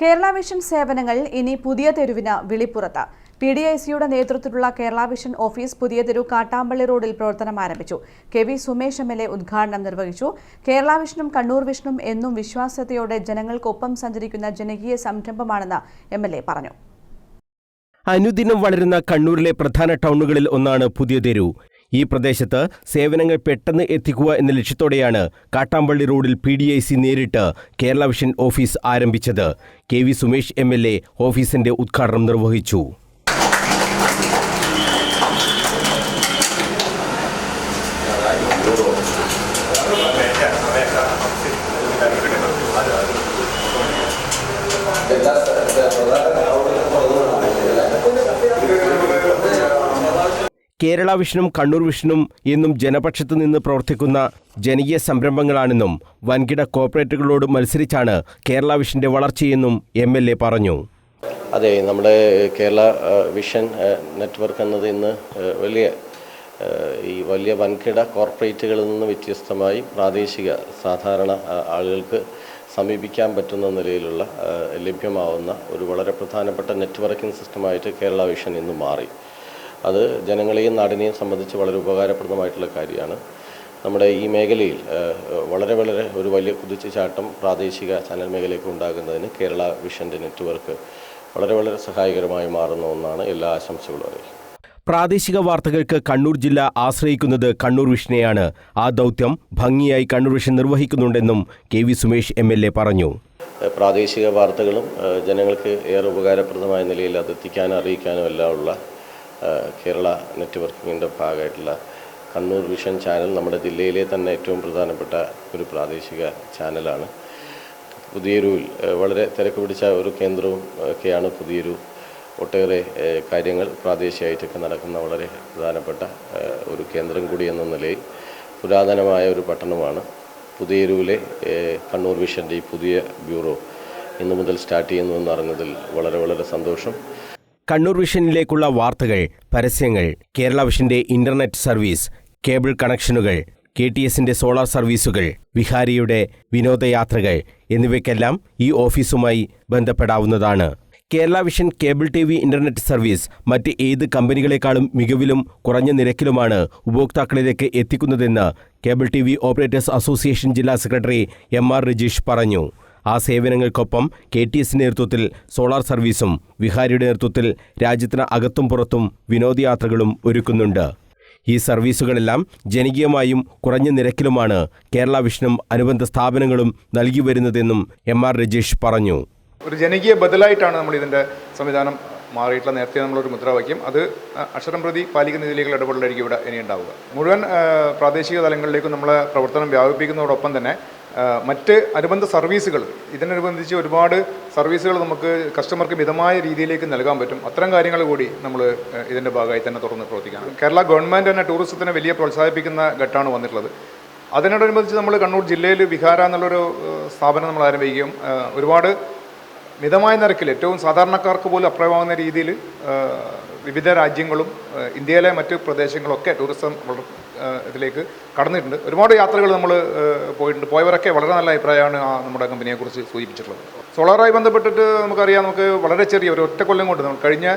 Kerala vision സേവനങ്ങൾ ഇനി പുതിയ തെരുവിന് വിളിപ്പുറത്ത്. പി ഡി ഐ സിയുടെ നേതൃത്വത്തിലുള്ള കേരള വിഷൻ ഓഫീസ് പുതിയ തെരു കാട്ടാമ്പള്ളി റോഡിൽ പ്രവർത്തനം ആരംഭിച്ചു. K V Sumesh M L A ഉദ്ഘാടനം നിർവഹിച്ചു. കേരള വിഷനും കണ്ണൂർ വിഷനും എന്നും വിശ്വാസ്യതയോടെ ജനങ്ങൾക്കൊപ്പം സഞ്ചരിക്കുന്ന ജനകീയ സംരംഭമാണെന്ന് എം എൽ എ പറഞ്ഞു. അനുദിനം വളരുന്ന കണ്ണൂരിലെ പ്രധാന ടൗണുകളിൽ ഒന്നാണ് പുതിയ തെരു. ഈ പ്രദേശത്ത് സേവനങ്ങൾ പെട്ടെന്ന് എത്തിക്കുക എന്ന ലക്ഷ്യത്തോടെയാണ് കാട്ടാമ്പള്ളി റോഡിൽ പി ഡി ഐ സി നേരിട്ട് കേരള വിഷൻ ഓഫീസ് ആരംഭിച്ചത്. K V Sumesh M L A ഓഫീസിന്റെ ഉദ്ഘാടനം നിർവഹിച്ചു. കേരള വിഷനും കണ്ണൂർ വിഷനും എന്നും ജനപക്ഷത്തു നിന്ന് പ്രവർത്തിക്കുന്ന ജനകീയ സംരംഭങ്ങളാണെന്നും വൻകിട കോർപ്പറേറ്റുകളോട് മത്സരിച്ചാണ് കേരള വിഷന്റെ വളർച്ചയെന്നും എം എൽ എ പറഞ്ഞു. അതെ നമ്മുടെ കേരള വിഷൻ നെറ്റ്വർക്ക് എന്നത് ഇന്ന് വലിയ ഈ വലിയ വൻകിട കോർപ്പറേറ്റുകളിൽ നിന്ന് വ്യത്യസ്തമായി പ്രാദേശിക സാധാരണ ആളുകൾക്ക് സമീപിക്കാൻ പറ്റുന്ന നിലയിലുള്ള ലഭ്യമാവുന്ന ഒരു വളരെ പ്രധാനപ്പെട്ട നെറ്റ്വർക്കിംഗ് സിസ്റ്റമായിട്ട് കേരള വിഷൻ ഇന്ന് മാറി. അത് ജനങ്ങളെയും നാടിനെയും സംബന്ധിച്ച് വളരെ ഉപകാരപ്രദമായിട്ടുള്ള കാര്യമാണ്. നമ്മുടെ ഈ മേഖലയിൽ വളരെ വളരെ ഒരു വലിയ കുതിച്ചുചാട്ടം പ്രാദേശിക ചാനൽ മേഖലയ്ക്ക് ഉണ്ടാകുന്നതിന് കേരള വിഷന്റെ നെറ്റ്വർക്ക് വളരെ വളരെ സഹായകരമായി മാറുന്ന ഒന്നാണ്. എല്ലാ ആശംസകളും അറിയിക്കും. പ്രാദേശിക വാർത്തകൾക്ക് കണ്ണൂർ ജില്ല ആശ്രയിക്കുന്നത് കണ്ണൂർ വിഷനെയാണ്. ആ ദൗത്യം ഭംഗിയായി Kannur vision നിർവഹിക്കുന്നുണ്ടെന്നും K V Sumesh M L A പറഞ്ഞു. പ്രാദേശിക വാർത്തകളും ജനങ്ങൾക്ക് ഏറെ ഉപകാരപ്രദമായ നിലയിൽ അത് എത്തിക്കാനും അറിയിക്കാനും എല്ലാം ഉള്ള കേരള നെറ്റ്വർക്കിങ്ങിന്റെ ഭാഗമായിട്ടുള്ള കണ്ണൂർ വിഷൻ ചാനൽ നമ്മുടെ ജില്ലയിലെ തന്നെ ഏറ്റവും പ്രധാനപ്പെട്ട ഒരു പ്രാദേശിക ചാനലാണ്. പുതിയൊരുവിൽ വളരെ തിരക്ക് പിടിച്ച ഒരു കേന്ദ്രവും ഒക്കെയാണ് പുതിയൊരു ഒട്ടേറെ കാര്യങ്ങൾ പ്രാദേശികമായിട്ടൊക്കെ നടക്കുന്ന വളരെ പ്രധാനപ്പെട്ട ഒരു കേന്ദ്രം കൂടി എന്ന നിലയിൽ പുരാതനമായ ഒരു പട്ടണമാണ്. പുതിയൊരുവിലെ കണ്ണൂർ വിഷന്റെ ഈ പുതിയ ബ്യൂറോ ഇന്നു മുതൽ സ്റ്റാർട്ട് ചെയ്യുന്നു എന്നറിഞ്ഞതിൽ വളരെ വളരെ സന്തോഷം. കണ്ണൂർ വിഷനിലേക്കുള്ള വാർത്തകൾ പരസ്യങ്ങൾ കേരള വിഷന്റെ ഇന്റർനെറ്റ് സർവീസ് കേബിൾ കണക്ഷനുകൾ കെ ടി എസിന്റെ സോളാർ സർവീസുകൾ വിഹാരിയുടെ വിനോദയാത്രകൾ എന്നിവയ്ക്കെല്ലാം ഈ ഓഫീസുമായി ബന്ധപ്പെടാവുന്നതാണ്. Kerala vision cable T V internet service മറ്റ് ഏത് കമ്പനികളെക്കാളും മികവിലും കുറഞ്ഞ നിരക്കിലുമാണ് ഉപഭോക്താക്കളിലേക്ക് എത്തിക്കുന്നതെന്ന് cable T V operators association ജില്ലാ സെക്രട്ടറി എം ആർ രജീഷ് പറഞ്ഞു. ആ സേവനങ്ങൾക്കൊപ്പം കെ ടി എസിന്റെ നേതൃത്വത്തിൽ സോളാർ സർവീസും വിഹാരിയുടെ നേതൃത്വത്തിൽ രാജ്യത്തിന് അകത്തും പുറത്തും വിനോദയാത്രകളും ഒരുക്കുന്നുണ്ട്. ഈ സർവീസുകളെല്ലാം ജനകീയമായും കുറഞ്ഞ നിരക്കിലുമാണ് കേരള വിഷനും അനുബന്ധ സ്ഥാപനങ്ങളും നൽകി വരുന്നതെന്നും എം ആർ രജേഷ് പറഞ്ഞു. ഒരു ജനകീയ ബദലായിട്ടാണ് നമ്മൾ ഇതിന്റെ സംവിധാനം മാറിയിട്ടുള്ള നേരത്തെ നമ്മളൊരു മുദ്രാവാക്യം. അത് അക്ഷരം പ്രതി പാലിക്കുന്ന രീതിയിലേക്കുള്ള ഇടപെടലായിരിക്കും ഇവിടെ ഇനി ഉണ്ടാവുക മുഴുവൻ പ്രാദേശിക തലങ്ങളിലേക്കും നമ്മളെ പ്രവർത്തനം വ്യാപിപ്പിക്കുന്നതോടൊപ്പം തന്നെ മറ്റ് അനുബന്ധ സർവീസുകൾ. ഇതിനനുബന്ധിച്ച് ഒരുപാട് സർവീസുകൾ നമുക്ക് കസ്റ്റമർക്ക് മിതമായ രീതിയിലേക്ക് നൽകാൻ പറ്റും. അത്തരം കാര്യങ്ങൾ കൂടി നമ്മൾ ഇതിന്റെ ഭാഗമായി തന്നെ തുറന്ന് പ്രവർത്തിക്കണം. കേരള ഗവൺമെന്റ് തന്നെ ടൂറിസത്തിനെ വലിയ പ്രോത്സാഹിപ്പിക്കുന്ന ഘട്ടമാണ് വന്നിട്ടുള്ളത്. അതിനോടനുബന്ധിച്ച് നമ്മൾ കണ്ണൂർ ജില്ലയിൽ വിഹാര എന്നുള്ളൊരു സ്ഥാപനം നമ്മൾ ആരംഭിക്കുകയും ഒരുപാട് മിതമായ നിരക്കിൽ ഏറ്റവും സാധാരണക്കാർക്ക് പോലും അപ്രയമാകുന്ന രീതിയിൽ വിവിധ രാജ്യങ്ങളും ഇന്ത്യയിലെ മറ്റ് പ്രദേശങ്ങളൊക്കെ ടൂറിസം ഇതിലേക്ക് കടന്നിട്ടുണ്ട്. ഒരുപാട് യാത്രകൾ നമ്മൾ പോയിട്ടുണ്ട്. പോയവരൊക്കെ വളരെ നല്ല അഭിപ്രായമാണ് ആ നമ്മുടെ കമ്പനിയെക്കുറിച്ച് സൂചിപ്പിച്ചിട്ടുള്ളത്. സോളാറുമായി ബന്ധപ്പെട്ടിട്ട് നമുക്കറിയാം നമുക്ക് വളരെ ചെറിയ ഒരു ഒറ്റ കൊല്ലം കൊണ്ട് നമ്മൾ കഴിഞ്ഞ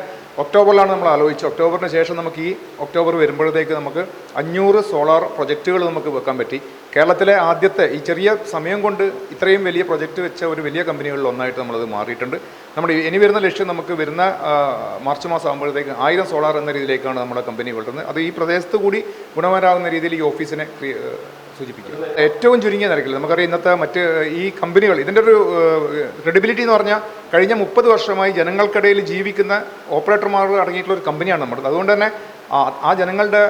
ഒക്ടോബറിലാണ് നമ്മൾ ആലോചിച്ചത്. ഒക്ടോബറിന് ശേഷം നമുക്ക് ഈ ഒക്ടോബർ വരുമ്പോഴത്തേക്ക് നമുക്ക് അഞ്ഞൂറ് സോളാർ പ്രൊജക്റ്റുകൾ നമുക്ക് വെക്കാൻ പറ്റി. കേരളത്തിലെ ആദ്യത്തെ ഈ ചെറിയ സമയം കൊണ്ട് ഇത്രയും വലിയ പ്രൊജക്റ്റ് വെച്ച ഒരു വലിയ കമ്പനികളിൽ ഒന്നായിട്ട് നമ്മളത് മാറിയിട്ടുണ്ട്. നമ്മുടെ ഇനി വരുന്ന ലക്ഷ്യം നമുക്ക് വരുന്ന മാർച്ച് മാസം ആകുമ്പോഴത്തേക്ക് ആയിരം സോളാർ എന്ന രീതിയിലേക്കാണ് നമ്മുടെ കമ്പനി വളരുന്നത് അത് ഈ പ്രദേശത്ത് കൂടി ഗുണകരമാകുന്ന രീതിയിൽ ഈ ഓഫീസിനെ സൂചിപ്പിക്കും. ഏറ്റവും ചുരുങ്ങിയ നിരക്കിൽ നമുക്കറിയാം ഇന്നത്തെ മറ്റ് ഈ കമ്പനികൾ ഇതിന്റെ ഒരു ക്രെഡിബിലിറ്റി എന്ന് പറഞ്ഞാൽ കഴിഞ്ഞ മുപ്പത് വർഷമായി ജനങ്ങൾക്കിടയിൽ ജീവിക്കുന്ന ഓപ്പറേറ്റർമാർ അടങ്ങിയിട്ടുള്ള ഒരു കമ്പനിയാണ് നമ്മുടെ. അതുകൊണ്ട് തന്നെ ആ ജനങ്ങളുടെ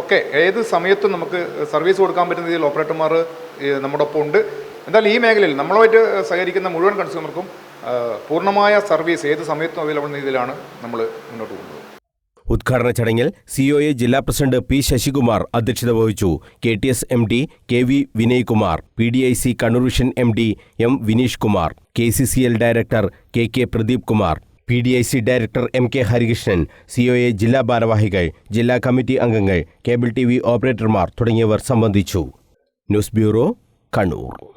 ഒക്കെ ഏത് സമയത്തും നമുക്ക് സർവീസ് കൊടുക്കാൻ പറ്റുന്ന രീതിയിൽ ഓപ്പറേറ്റർമാർ നമ്മുടെ ഒപ്പം ഉണ്ട്. എന്തായാലും ഈ മേഖലയിൽ നമ്മളുമായിട്ട് സഹകരിക്കുന്ന മുഴുവൻ കൺസ്യൂമർക്കും പൂർണമായ സർവീസ് ഏത് സമയത്തും അവൈലബിൾ രീതിയിലാണ് നമ്മൾ മുന്നോട്ട് പോകുന്നത്. ഉദ്ഘാടന ചടങ്ങിൽ സിഒഎ ജില്ലാ പ്രസിഡന്റ് പി ശശികുമാർ അധ്യക്ഷത വഹിച്ചു. K T S M D K V Vinaykumar P D I C Kannur vision M D M Vineesh Kumar K C C L director K K Pradeep Kumar P D I C director M K Harikrishnan COA ജില്ലാ ഭാരവാഹികൾ ജില്ലാ committee അംഗങ്ങൾ cable T V ഓപ്പറേറ്റർമാർ തുടങ്ങിയവർ സംബന്ധിച്ചു. News bureau Kannur.